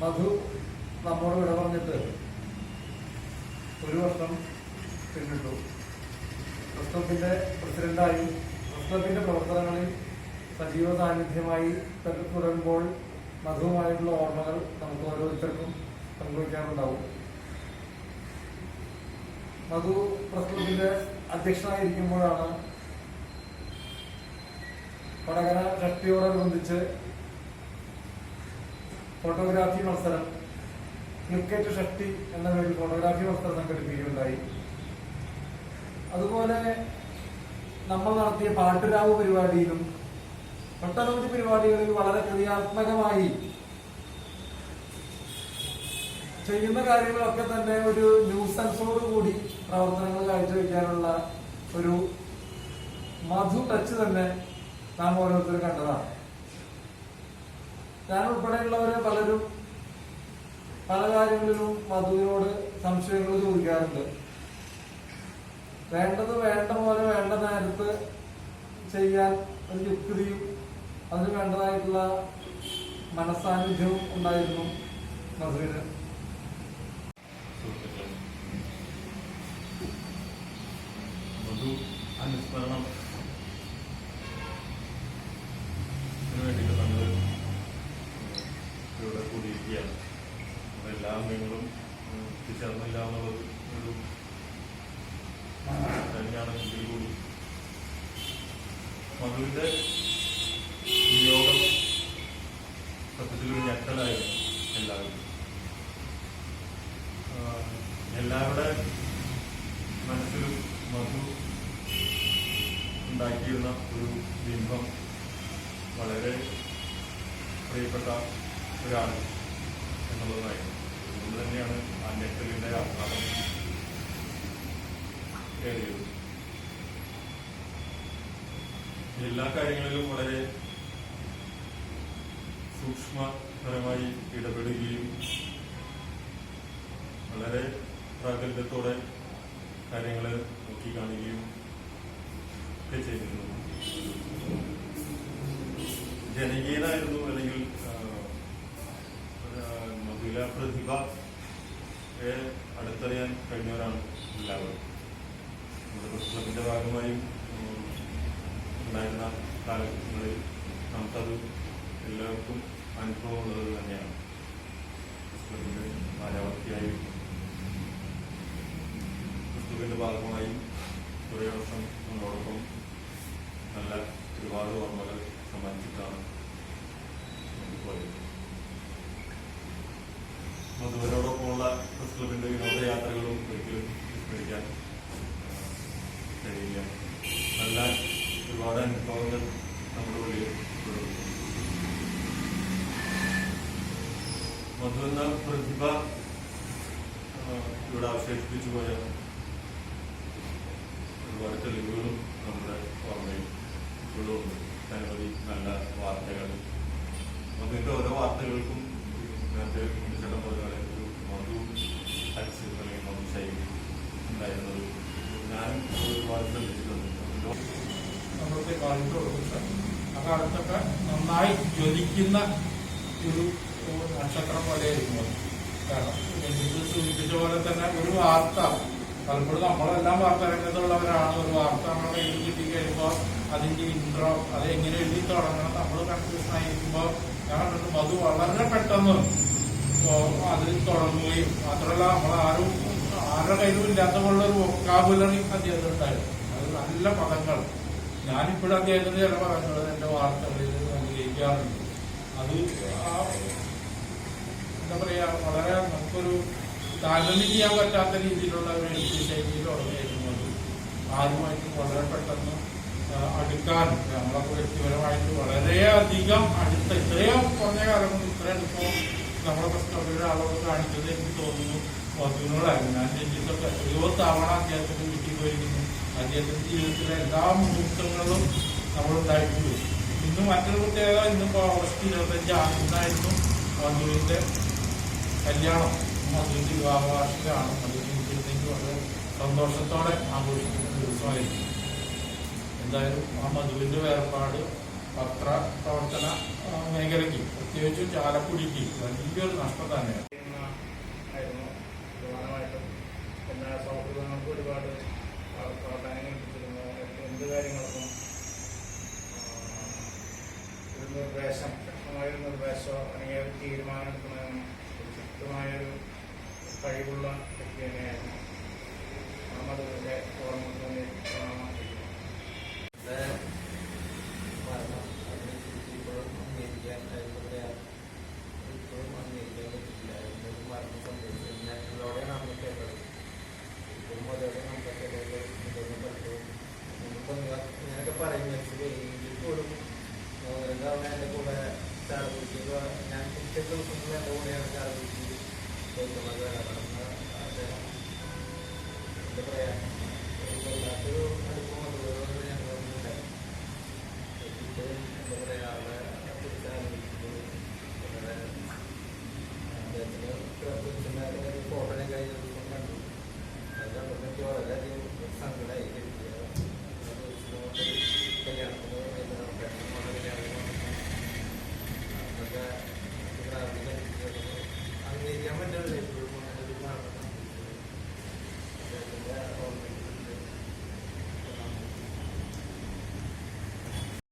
മധു നമ്മോട് വിട പറഞ്ഞിട്ട് ഒരു വർഷം പിന്നിട്ടു. പ്രസ് പ്രസിഡന്റായി പ്രസിഡന്റായും പ്രസ് ക്ലബിന്റെ പ്രവർത്തനങ്ങളിൽ സജീവ സാന്നിധ്യമായി തുടരുമ്പോൾ മധുവുമായിട്ടുള്ള ഓർമ്മകൾ നമുക്ക് ഓരോരുത്തർക്കും പങ്കുവയ്ക്കാറുണ്ടാവും മധു പ്രസ് അധ്യക്ഷനായിരിക്കുമ്പോഴാണ് വടകര ഷഷ്ടിയോടനുബന്ധിച്ച് ഫോട്ടോഗ്രാഫി മത്സരം. ക്രിക്കറ്റ് ഷഷ്ടി എന്ന പേരിൽ ഫോട്ടോഗ്രാഫി മത്സരം സംഘടിപ്പിക്കുകയുണ്ടായി. അതുപോലെ നമ്മൾ നടത്തിയ പാട്ടുരാവ് പരിപാടിയിലും ഒട്ടനവധി പരിപാടികളിൽ വളരെ ക്രിയാത്മകമായി ചെയ്യുന്ന കാര്യങ്ങളൊക്കെ തന്നെ ഒരു ന്യൂസൻസോട് കൂടി പ്രവർത്തനങ്ങൾ കാഴ്ചവെക്കാനുള്ള ഒരു മധു ടച്ച് തന്നെ നാം ഓരോരുത്തരും കണ്ടതാണ്. ഞാൻ ഉൾപ്പെടെയുള്ളവര് പലരും പല കാര്യങ്ങളിലും മധുവിനോട് സംശയങ്ങൾ ചോദിക്കാറുണ്ട്. വേണ്ടത് വേണ്ട പോലെ വേണ്ട നേരത്ത് ചെയ്യാൻ ഒരു യുക്തിയും അതിന് വേണ്ടതായിട്ടുള്ള മനസ്സാന്നിധ്യവും ഉണ്ടായിരുന്നു മധുവിന്. അനുസ്മരണം വേണ്ടിയിട്ട് നമ്മൾ ഇവിടെ കൂടിയിരിക്കുകയാണ് നമ്മുടെ എല്ലാ അംഗങ്ങളും ഉം, എത്തിച്ചേർന്നില്ല എന്നുള്ളത് ഒരു തന്നെയാണെങ്കിൽ കൂടി മധുവിന്റെ വിയോഗം സത്യത്തിലൊരു ഞെട്ടലായിരുന്നു എല്ലാവരും. എല്ലാവരുടെ മനസ്സിലും മധു ഉണ്ടാക്കിയിരുന്ന ഒരു ബിംബം വളരെ പ്രിയപ്പെട്ട ഒരാൾ എന്നുള്ളതായിരുന്നു. അതുകൊണ്ട് തന്നെയാണ് ആ ഞെട്ടലിന്റെ ആഘാതം കയറിയത് എല്ലാ കാര്യങ്ങളിലും വളരെ സൂക്ഷ്മപരമായി ഇടപെടുകയും വളരെ പ്രാഗൽഭ്യത്തോടെ കാര്യങ്ങൾ നോക്കി കാണുകയും ഒക്കെ ചെയ്തിരുന്നു. ജനകീയനായിരുന്നു അല്ലെങ്കിൽ മധുര പ്രതിഭ അടുത്തറിയാൻ കഴിഞ്ഞവരാണ് എല്ലാവരും. നമ്മുടെ പ്രശ്നത്തിന്റെ ഭാഗമായും ഉണ്ടായിരുന്ന കാലഘട്ടങ്ങളിൽ നമുക്കത് എല്ലാവർക്കും അനുഭവമുള്ളത് തന്നെയാണ്. ക്രിസ്തുവിന്റെ ഭാരവാഹിയായി ക്രിസ്തുവിന്റെ ഭാഗമായി കുറേ വർഷം നമ്മളോടൊപ്പം നല്ല ഒരുപാട് ഓർമ്മകൾ സമ്മാനിച്ചിട്ടാണ് മധുവരോടൊപ്പമുള്ള പ്രസ് ക്ലബിന്റെ വിനോദയാത്രകളും ഒരിക്കലും വിസ്മരിക്കാൻ കഴിയില്ല. നല്ല ഒരുപാട് അനുഭവങ്ങൾ നമ്മുടെ ഉള്ളിൽ. മധു എന്ന പ്രതിഭ ഇവിടെ അവശേഷിപ്പിച്ചു പോയ ഒരുപാട് തെളിവുകളും നമ്മുടെ ഓർമ്മയിൽ ഇപ്പോഴും ഉണ്ട് അനവധി നല്ല വാർത്തകൾ മധുവിന്റെ ഓരോ വാർത്തകൾക്കും നേരത്തെ ഉണ്ണിച്ചേട്ടൻ പറഞ്ഞ ഒരു മധു ടച്ച് അല്ലെങ്കിൽ മധു ശൈലി ഉണ്ടായിരുന്നത് ഞാൻ കാലത്ത് കൊടുക്കുന്നത് ആ നന്നായി ജ്വലിക്കുന്ന ഒരു നക്ഷത്രം പോലെയായിരുന്നു കാരണം സൂചിപ്പിച്ച പോലെ തന്നെ ഒരു വാർത്ത പലപ്പോഴും നമ്മളെല്ലാം വാർത്താ രംഗത്തുള്ളവരാണ് ഒരു വാർത്ത നമ്മുടെ കയ്യിൽ കിട്ടിക്കഴിയുമ്പോൾ അതിന്റെ ഇൻട്രോ അത് എങ്ങനെ എഴുതി തുടങ്ങണം നമ്മൾ കൺഫ്യൂഷൻ ആയിരിക്കുമ്പോൾ ഞാൻ കണ്ടിട്ട് മധു വളരെ പെട്ടെന്ന് അത് തുടങ്ങുകയും മാത്രമല്ല നമ്മളാരും ആരുടെ കയ്യിലും ഇല്ലാത്ത പോലുള്ള ഒരു വൊക്കാബുലറി അദ്ദേഹം ഉണ്ടായിരുന്നു അത് നല്ല പദങ്ങൾ. ഞാനിപ്പോഴും അദ്ദേഹത്തിന്റെ ചില പദങ്ങൾ എന്റെ വാർത്തകളിൽ അംഗീകരിക്കാറുണ്ട് അത് ആ എന്താ പറയാ വളരെ നമുക്കൊരു താരതമ്യം ചെയ്യാൻ പറ്റാത്ത രീതിയിലുള്ള ഒരു എഴുത്ത് ശൈലിയിൽ തുടങ്ങിയിരുന്നു അത്. ആരുമായിട്ട് വളരെ പെട്ടെന്ന് അടുക്കാറുണ്ട് നമ്മളൊക്കെ വ്യക്തിപരമായിട്ട് വളരെയധികം അടുത്ത ഇത്രയും കുറഞ്ഞ കാലം കൊണ്ട് ഇത്രയും അടുപ്പം നമ്മുടെ പ്രശ്നങ്ങളുടെ അളവ് കാണിച്ചത് എനിക്ക് തോന്നുന്നു. മധുവിനോടായിരുന്നു ഞാൻ രഞ്ജിത്തൊക്കെ എഴുപത് തവണ അദ്ദേഹത്തിന്റെ വീട്ടിൽ പോയിരിക്കുന്നു അദ്ദേഹത്തിന്റെ ജീവിതത്തിലെ എല്ലാ മുഹൂർത്തങ്ങളും നമ്മൾ ഉണ്ടായിട്ടുള്ളൂ ഇന്ന് മറ്റൊരു പ്രത്യേകത ഇന്നിപ്പോൾ ഓഗസ്റ്റ് ഇരുപത്തഞ്ച് ആയിരുന്നു മധുവിന്റെ കല്യാണം. മധുവിന്റെ വിവാഹവാർഷികമാണ്. വാർഷികമാണ് വളരെ സന്തോഷത്തോടെ ആഘോഷിക്കുന്ന ദിവസമായിരുന്നു. എന്തായാലും ആ മധുവിന്റെ വേർപാട് പത്ര പ്രവർത്തന മേഖലയ്ക്ക് പ്രത്യേകിച്ച് ചാലക്കുടിക്ക് വലിയൊരു നഷ്ടം തന്നെയാണ്. നിർദ്ദേശമോ അല്ലെങ്കിൽ ഒരു തീരുമാനമെടുക്കുന്നതിനോ കൃത്യമായൊരു കഴിവുള്ള വ്യക്തി തന്നെയായിരുന്നു മുഹമ്മദ് ഖുറിന്റെ ഓർമ്മ ഇതൊക്കെ പറയും മനസ്സിലായി എനിക്ക് പോലും മൂന്ന് തവണ എന്റെ കൂടെ ചാറ് കുടിക്കും ഞാൻ കുട്ടികൾക്ക് കുട്ടികളുടെ കൂടെയാണ് ചാറ് കുടിക്കുന്നത്